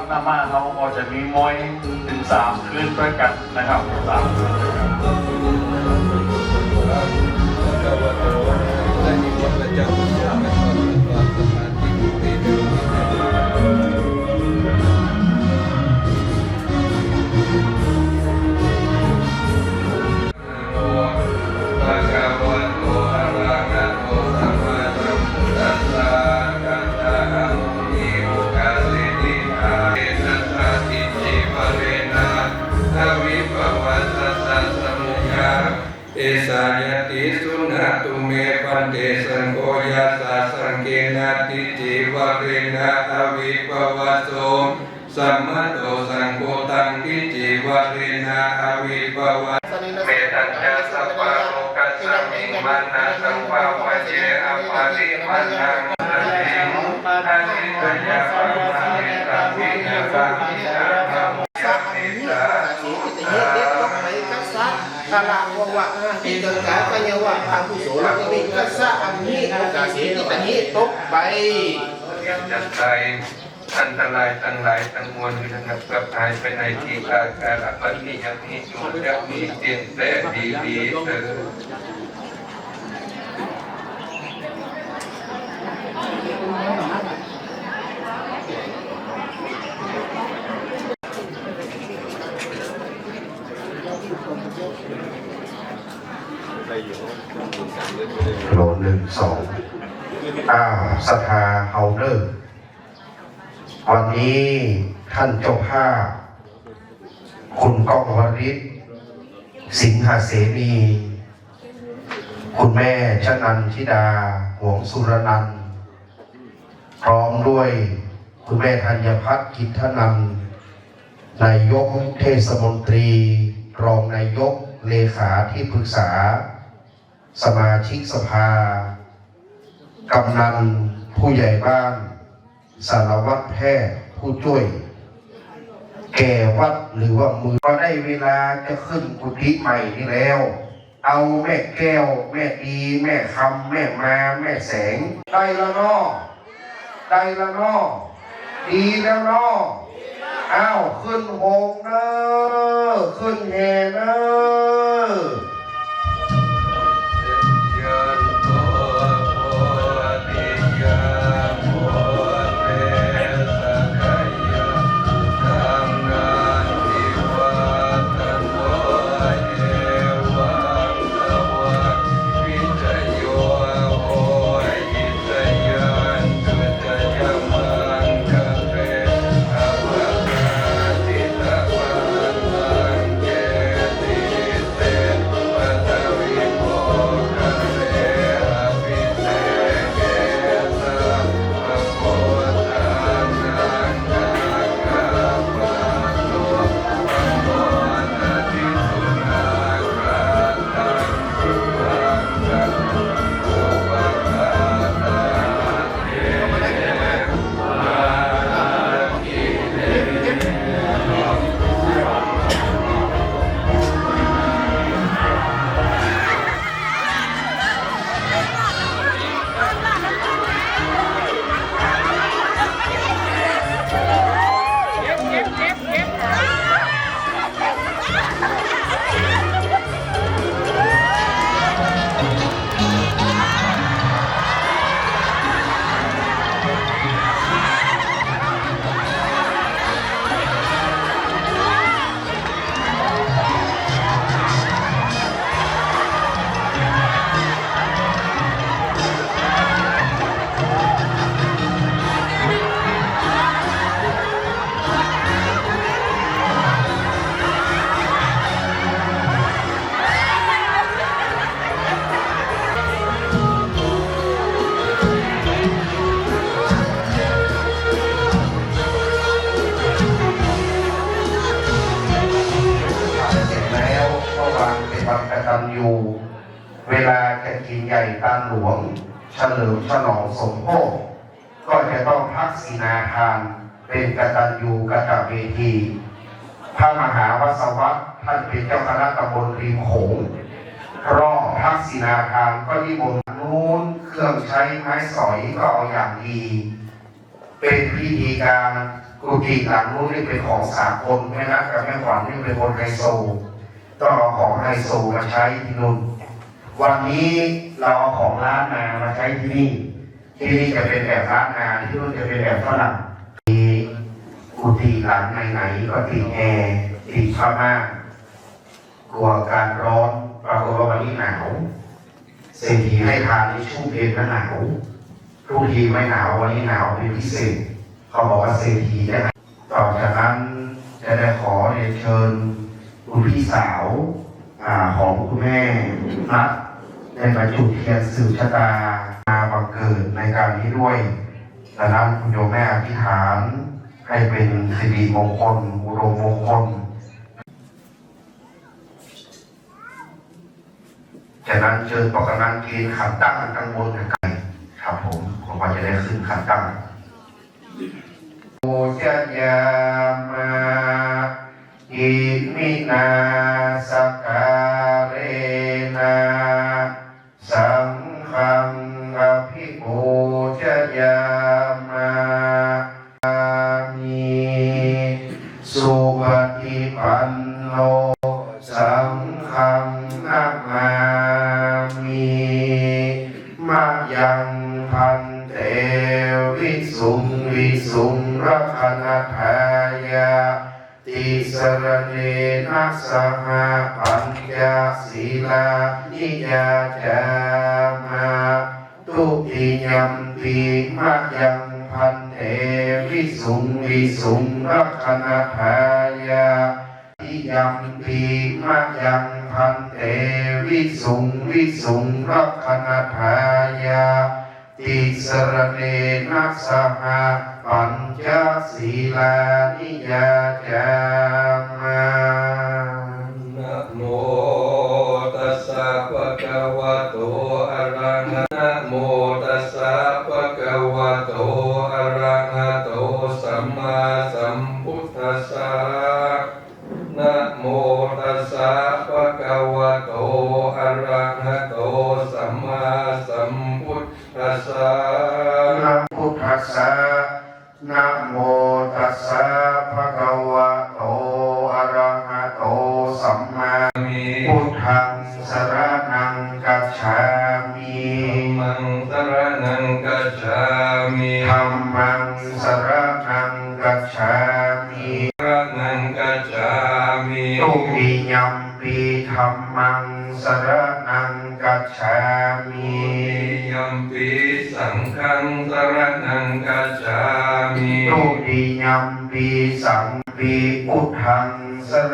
วัดนามาเขาก็จะมีมวยถึงสามคืนด้วยกันนะครับสาม เอสายติสุนาตุเมปันเตสังโฆยัสสะสังเกนาติจิวะเรนะอวิปวัสโสสัมมโตสังโฆตังติจิวะเรนะอวิปวัสเมตัญญาสัพพะโลกัสสมิมันนะสัพพะวะเจอะปาริมันนังสติอานิสยาปะมะเมตตาวิญญาณมินะนะโม sa ang ni sa kala wa wa ti ka ka ka nya wa pa ku so la ni ka sa ang ni ka si kita ni to bai จัดใจอันตรายทั้งหลายทั้งมวลที่นับกับหายไปในที่กาการะบัดนี้ยังมีอยู่ยังมีเตียนแต่ดีดีเถิด โหลหนึ่ง สองอ้าวสภาเฮาเนอร์วันนี้ท่านเจ้าภาพ คุณก้องวริศสิงหาเสนีคุณแม่ชนันชิดาหวงสุรนันพร้อมด้วยคุณแม่ธัญพัฒน์กิจธนันนายกเทศมนตรี รองนายกเลขาที่ปรึกษา สมาชิกสภา กำนันผู้ใหญ่บ้าน สารวัตรแพทย์ผู้ช่วย แก่วัดหรือว่ามือก็ได้เวลาจะขึ้นกุฏิใหม่นี่แล้ว เอาแม่แก้ว แม่ดี แม่คำแม่มา แม่แสงได้ล้วเนอได้ล้วเนอดีแล้วนออ้าวขึ้นโฮงเนอขึ้นแห่เนอาน เป็นกตัญญูกตเวที พระมหาวสวัตท่านเป็นเจ้าคณะตำบลริมโขงรอบพักศีนาทานก็นิมนต์นู้นเครื่องใช้ไม้สอยก็เอาอย่างดี เป็นพิธีการกุฏิหลังนู้นนี่เป็นของสากลแม่นักกับแม่ขวัญนี่เป็นคนไฮโซต้องเอาของไฮโซมาใช้ที่นู่นวันนี้เราเอาของร้านนามาใช้ที่นี่ ที่นี่จะเป็นแบบร้านนาที่นู่นจะเป็นแบบฝรั่ง กุฏิหลังไหนๆก็ติดแอร์ติดผ้าม่านกลัวการร้อนปรากฏว่าวันนี้หนาวเศรษฐีให้ทานในช่วงเย็นและหนาวทุกทีไม่หนาววันนี้หนาวเป็นพิเศษเขาบอกว่าเศรษฐีได้ต่อจากนั้นจะได้ขอเรียนเชิญคุณพี่สาวอของคุณแม่นัดได้มาจุดเทียนสืบชะตามาบังเกิดในการนี้ด้วยดังนั้นคุณโยมแม่อธิษฐาน ให้เป็นสิริมงคลอุดมมงคลจากนั้นเชิญปกนันเกณฑ์ขันตั้งตั้งบนกันไกลครับผมผมว่าจะได้ขึ้นขันตั้งโอจยามาอิมินาสกา มายังพันเตวิสุงวิสุงรักขณทายาติสรเนนัสสหปัญญาศีลานิยาจามาตุติยัมปีมายังพันเตวิสุงวิสุงรักขณทายา ทิยัมปีมะยังพันเตวิสุงวิสุงรักขณทายาติสรเนนัสสหปัญจศีลานิยาจามา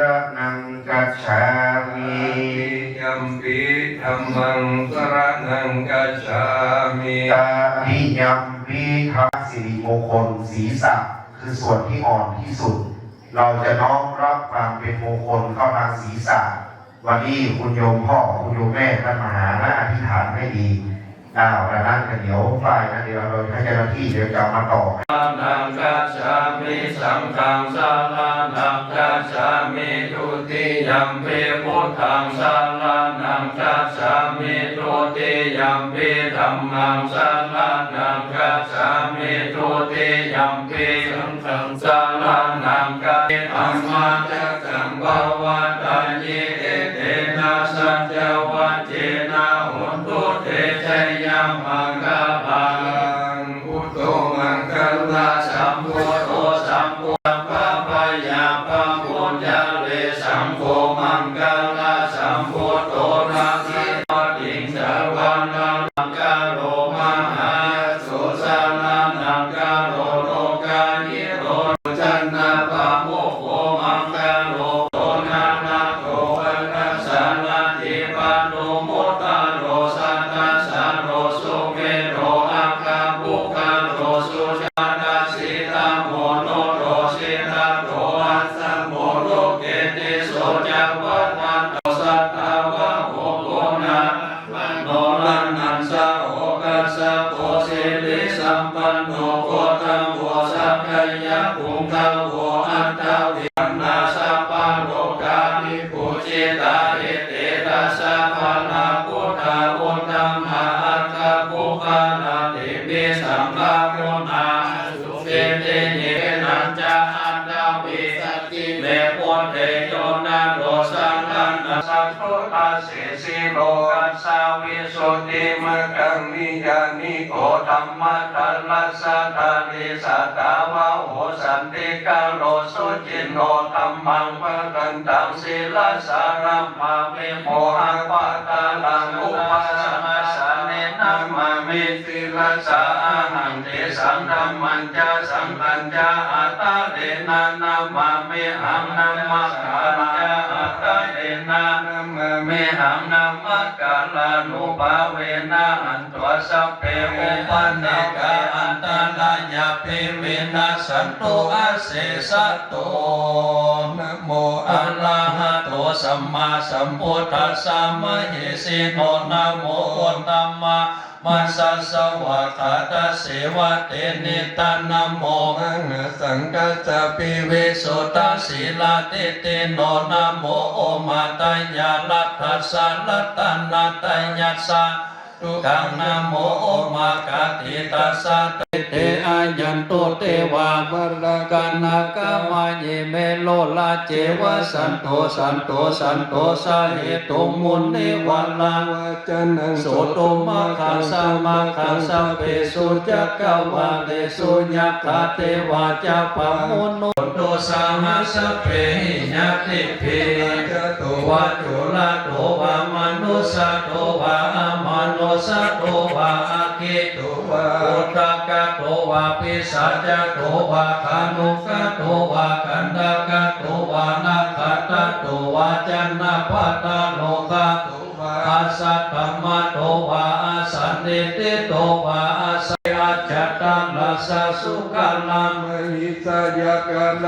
รณังกัจฉามิยัมปิธัมมังสรนังกัจฉามิตาทิยัมปีทักสิริมงคลศีรษะคือส่วนที่อ่อนที่สุด เราจะน้อมรับความเป็นมงคลเข้าทางศีรษะ วันนี้คุณโยมพ่อคุณโยมแม่ท่านมาหาและอธิษฐานไม่ดี อ้าวดังนั้นเดี๋ยวฝ่ายนะเดี๋ยวเราให้เจ้าหน้าที่เดี๋ยวจะมาต่อนังกัจฉามิสังฆังสารานังกัจฉามิทุติยัมปิพุทธังสารานังกัจฉามิทุติยัมปิธัมมังสารานังกัจฉามิทุติยัมปิสังฆังสารานังกัจฉามิธัมมาจักขังภวัตายิเอเตนะสัจวั โคตังโวสัพพยะภูมิตัง ลัสสะตานิสัตตาวะโหสันติกาโลสุจินโนธรรมังปะกันตังศิลาสารัมมามิโมหังปะตาลังอุปสมัสสะเนนะมามิศิลาสาหังเทสังธรรมัญจะสัง ญจะอัตตาเดนะนามามิหังนามากัญจะอัตตาเดนะนามามิหังนามากัลานุภาเวนะอันตัวสัพเพอุปันเนกาอันตรายาภิวินาสันตุอาเสสะโตนะโมอะระหะโตสัมมาสัมพุทธัสสะมะเหสิโนนะโมตัมมะ มัสสะสวะคาตาเสวะเตนิตานโมหังสังกัสสะปิเวสุตาสีลาเตเตโนนโมโอมาตายาลัตถัสสะลัตตานาตยัสสะ ทุกังนโมโอมากาติตัสสะเตเตอายันตุเตวาบรกันนากามาเยเมโลลาเจวะสันโตสันโตสันโตสาเหตุมุนิวันลังจันนังโสตุมาคัสสะมาคัสสะเปสุจักกวาเลสุญญคาเทวาจะปมุนโนตุสาหัสสเปหิญาติเพจตุวะจุลาโตวามนุสะโตวาอมนุ สะโตวาอาคิตุวาอุตตะกะโตวาปิสัจจโตวาคานุกะโตวากันดะกะโตวานาคตะโตวาจันนาปัตตาโลกะอาสัตตมะโตวาอาสันติติโตวาอาสัยอาจัตตังลัสสะสุขัลังมหิสยากาล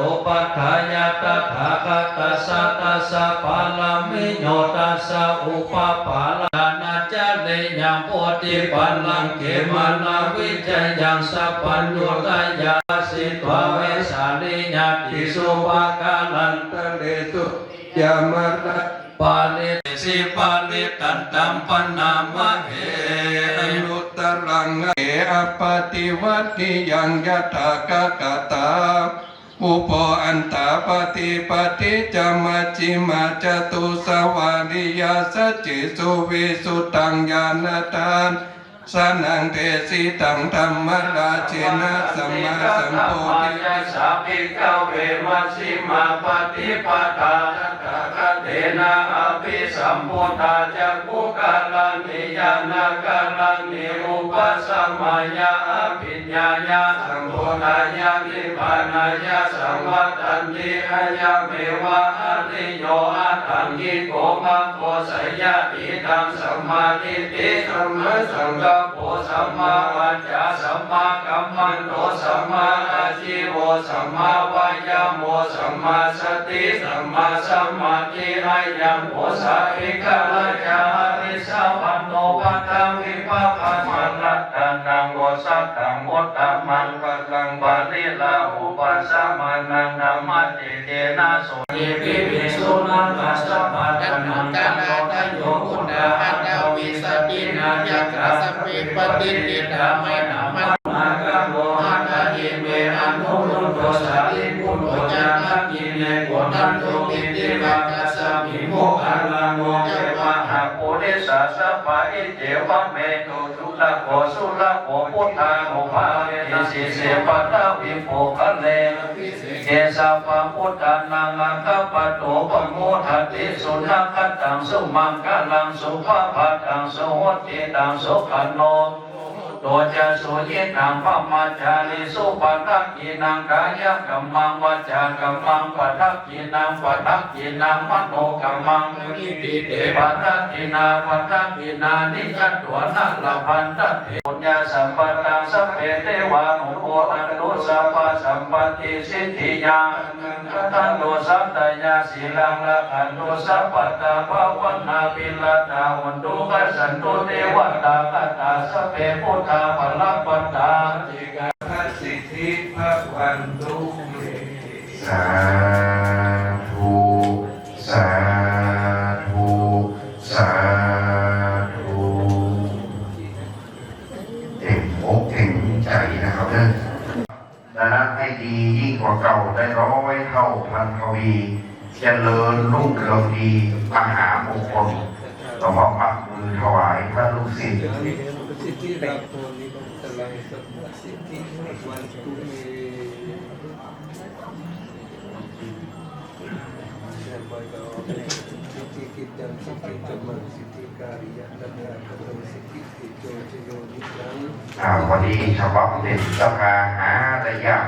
ตปัฏฐายาตถาคตสสะตัสสะปาลามิโยตัสสะอุปปาลานาจาเลยังโพธิปัลลังเกมานาวิจยังสัพพัญญุตายาสิตวเวสาลิญาติสุภากาลันตะเลสุยามารปาลิสิปาลิตันตัมปนามะเหอนุตตรังเอุปอันตาปฏิปฏิจมัจิมาจตุสวาริยาสจจิสุวิสุตังญาณทาน สนังเทสิตังธรรมราชนะสัมมาสัมโพธิสาภิกเวมัสิมาปฏิปทาตถาคเตนะอภิสัมพุทธาจักขุกาลนิยานากาลนิอุปสัมมายาอภิญญายาสัมโพธายานิพานายาสัมวัตันติอายาเมวะอริโยอัตถังกิโกมังโคสยะติตังสัมมาทิฏฐิสัมมาสังกัปโปสัมมาวาจาสัมมากัมมันโตสัมมาอาชีโวสัมมาวายามโมสัมมาสติสัมมาสมาธิอายังโอสาอิกาละจาริสาวันโนปัตตังวิปัปะมันลัตตังนังโอสัตตังโมตตมังปัลลังปาลิลาอุปัสสะมานังนามาติเตนะโสยิปิวิสุนังกัสสะปัตตนังกัโนทโยอุดาหัตวิสตินายักขสปิปฏิติดามินามันมากะโมหัตถิเมอนุรุตโตสาริปุโตจานักกิเลโกนันโตปิติวัคสะมิโมคัลลังโมเจวะหะโพธิสัสะปะอิเจวะเมโตทุตะโกสุระโกพุทธาโมภาเวติสิเสปัตตวิโภคะเล สาปะพุทธานังอัคคปะโตปะโมทัติสุนัขตังสุมังคะลังสุภาพตังสุหติตังสุขันโนโตจะสุยินังพมัจจาริสุปัทักกินังกายกัมมังวัจจากัมมังปัทักกินังปัทักกินังมโนกัมมังอิติเตปัทักกินาปัทักกินานิจตัวนัลพันตเถ ญาสัมปตังสัพเพเทวานุโมอันตุสัพพะสัมปติสิทธิยาทันโตสัตตยาสีลังละขันโตสัพพตาภาวันนาปิลตาหุนตุกัสันตุเทวตาคตาสัพเพพุทธาพลัปัตตาจิกาพระสิทธิพระวันตุสา เก่าได้ร้อยเท่าพันทวีเจริญรุ่งเรืองดีมหามงคลหลวงพ่อปักมือถวายพระลูกศิษย์สิทธิราโพนิโรตลังสัมมาสิทธิวันตุเมสิทธิกิจจังสิทธิจัมมังสิทธิการิยะนันยาคังสิทธิกิจโยชโยนิจังอ่าวันนี้ฉบับเด็ดสภาหาได้ยาก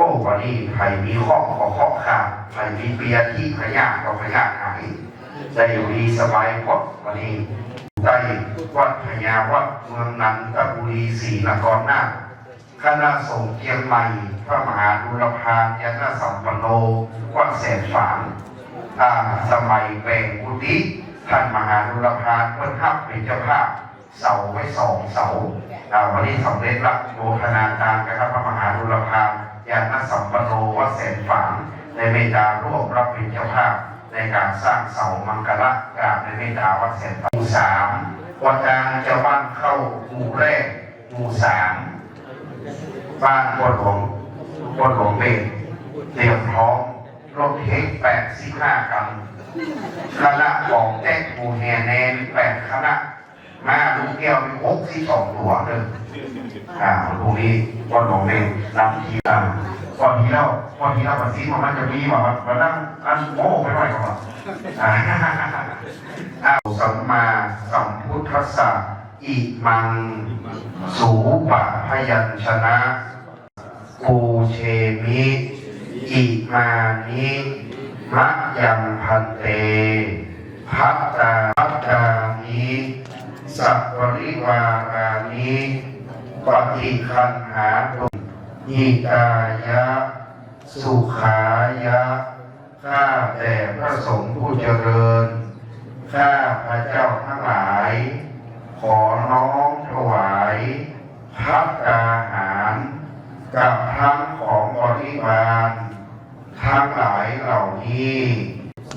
วันตุเมโอ้วันนี้ใครมีข้อขอข้อขาดใครมีเปียที่พยาก็พยาหายได้อยู่ดีสบายพดวันนี้ได้วัดพญาวัดเมืองนันทบุรีศรีนครนาคณะสงฆ์เชียงใหม่พระมหาดุลพานยานสัมปโนวัดแสนฝางอาสมัยแบ่งกุฏิท่านมหาดุลพานเพิ่นทับเป็นเจ้าภาพเสาไว้สองเสาวันนี้สำเร็จละโมทนาการนะครับพระมหาดุลพาน ยานสัมปโนวัดแสนฝางในเมตตาร่วมรับเป็นเจ้าภาพในการสร้างเสามังกรกราบในเมตตาวัดแสนฝางหมู่สามวัดกลางเจ้าบ้านเข้าหมู่แรกหมู่สามบ้านบนหลวงบนหลวงเบนเตรียมพร้อมรถเทคแปดสิบห้าคันคณะของแจ็คบูแฮแนนแปดคณะ มาลูกแก้วมีหกสิบสองตัวเลยอ่าตรงนี้บนหลวงเบนนำทีมอ่าก่อนที่เราก่อนที่เรามาซีมันมันจะมีว่ามันมันนั่งอันโม่ไปหน่อยก่อนอ่าอ้าวสัมมาสัมพุทธัสสะอิมัง สูปะพยัญชนะปูเชมิอิมานิมะยังพันเตพัตตาพัตตานิ สัพปริวารานิปฏิคันหาตุยิตายะ สุขายะ ข้าแต่พระสงฆ์ผู้เจริญ ข้าพระเจ้าทั้งหลาย ขอน้อมถวายพัตตาหารกับทั้งของบริวารทั้งหลายเหล่านี้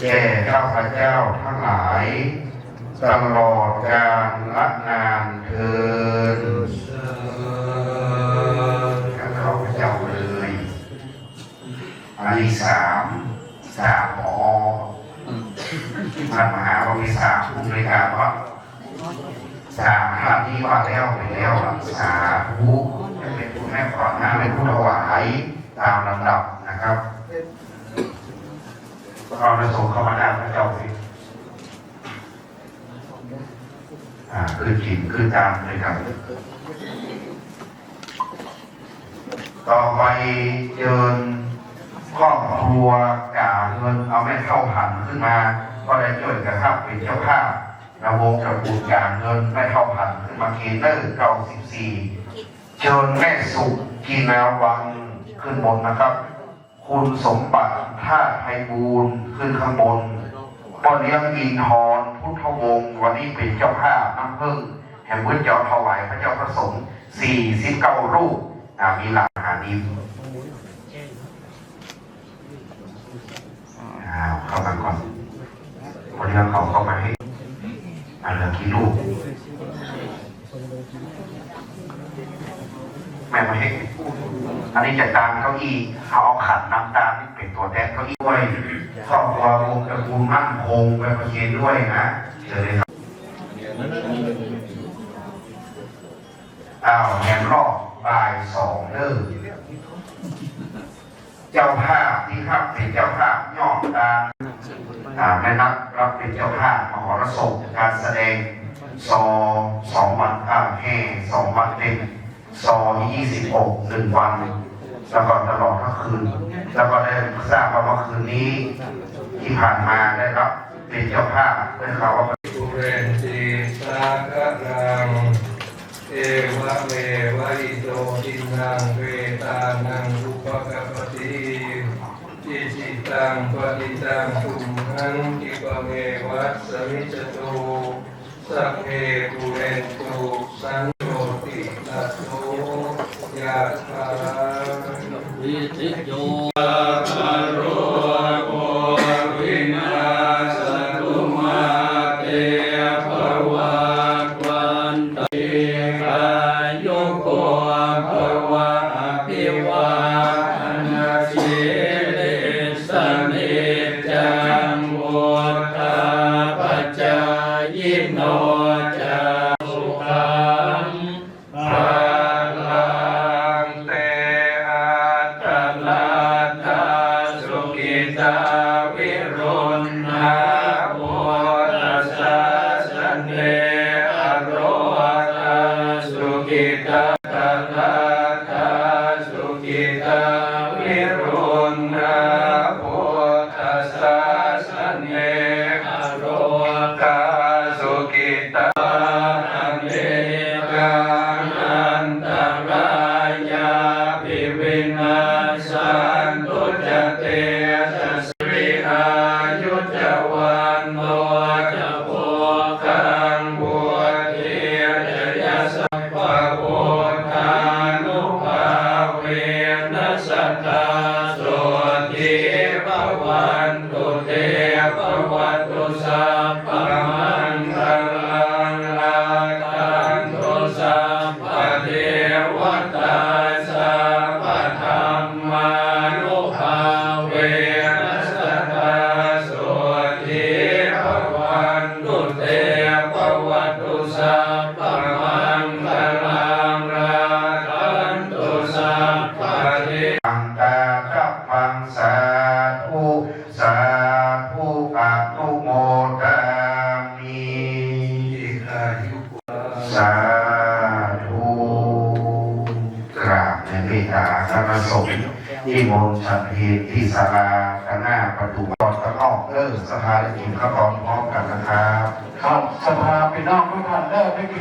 แก่ข้าพระเจ้าทั้งหลาย ตลอดกาลละนานเทินกับข้าพเจ้าเลยอันที่สามสามหอท่านมหาบริษัทผู้บริการว่าสามท่านที่ว่าแล้วไปแล้วรักษาผู้จะเป็นผู้แม่ขอหน้าเป็นผู้ถวายตามลำดับนะครับเราจะส่งเข้ามาด้านพระเจ้าสิอ่า คือจิตคือตามเลยครับ ต่อไปเชิญครอบครัวกาเงินเอาแม่เข้าผันขึ้นมา ก็ได้ช่วยกันครับเป็นเจ้าภาพระวงตระกูลกาเงินแม่เท่าพันขึ้นมาเกเนอร์เก้าสิบสี่เชิญแม่สุกินาวังขึ้นบนนะครับ คุณสมบัติท่าไพบูลขึ้นข้างบนป้อเลี้ยงอินทร พุทธวงศ์วันนี้เป็นเจ้าภาพน้ำพึ่งแห่งพุทธเจ้าถวายพระเจ้าพระสงฆ์สี่สิบเก้ารูปมีหลักฐานนี้เข้ามาก่อนคนเลี้เขาเข้ามาให้อันเหลือกี่ลูกแม่มาให้อันนี้จะตามเก้าอี้เอาเอาขันน้ำตาล ตัวแทนเก้าอี้ด้วยครอบครัววงตระกูลมั่นคงไปประเคนด้วยนะเชิญเลยครับอ้าวแหงรอบบ่ายสองเด้อเจ้าภาพที่ครับเป็นเจ้าภาพย่อตาอ่าแม่นักรับเป็นเจ้าภาพมหรสพการแสดงซอสองวันอ่าแห่สองวันเต็มซอยี่สิบหกหนึ่งวัน แล้วก็ตลอดทั้งคืน แล้วก็ได้ทราบว่าเมื่อคืนนี้ ที่ผ่านมาได้รับเป็นเจ้าภาพเพื่อเขาว่าตุเรนติสาคารังเอวะเมวะอิโตทินังเวตานังอุปกปปติอิจิตังปฏิตังตุมหังกิปะเมวัสสมิจโตสัพเพปุเรนตุสังโฆติตัสโตยะถา วิสิโย Amen.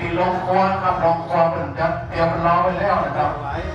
พี่น้อ